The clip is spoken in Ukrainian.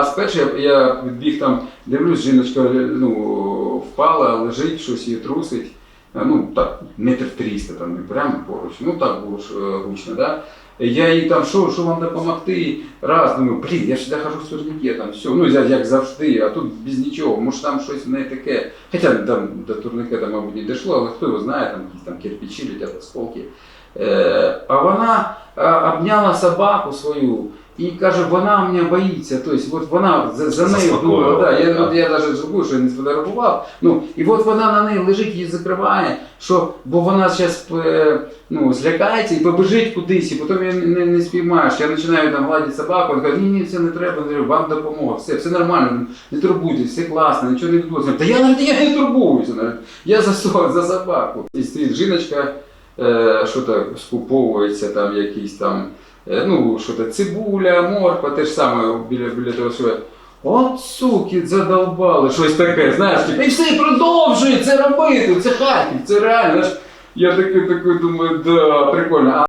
А спершу я, я підбіг там, дивлюсь, жіночка ну, впала, лежить, щось її трусить. Е, Ну, так, метр тріста, там, прямо поруч. Ну, так було ж е, гучно, да? Я їй там, що, що вам допомогти? Раз, думаю, блін, я ж хожу з турнікетом, все, ну як, як завжди, а тут без нічого, може там щось не таке. Хоча там до турнікета, мабуть, не дійшло, але хто його знає, там якісь там кирпичі летять, осколки. Е, а вона обняла собаку свою і каже, вона мене боїться. Тобто, от вона за, за нею думала, да, я, да. от я навіть забув, що я не сфотографував. Ну, і от вона на неї лежить, її закриває, що, бо вона зараз ну, злякається і побежить кудись, і потім я не, не спіймаєш. Я починаю там гладити собаку, вона каже, ні, ні, це не треба, не треба, вам допомога, все, все нормально, не турбуйтесь, все класно, нічого не відбулося. Та я навіть я не турбуюся, навіть. я за, за собаку. І стоїть жіночка, е, що так скуповується там якісь там, е, ну, що то цибуля, морква, те ж саме біля, біля того, що. От суки, задолбали, щось таке, знаєш, типу, і все, продовжує це робити, це Харків, це реально. Я такий, такий думаю, да, прикольно.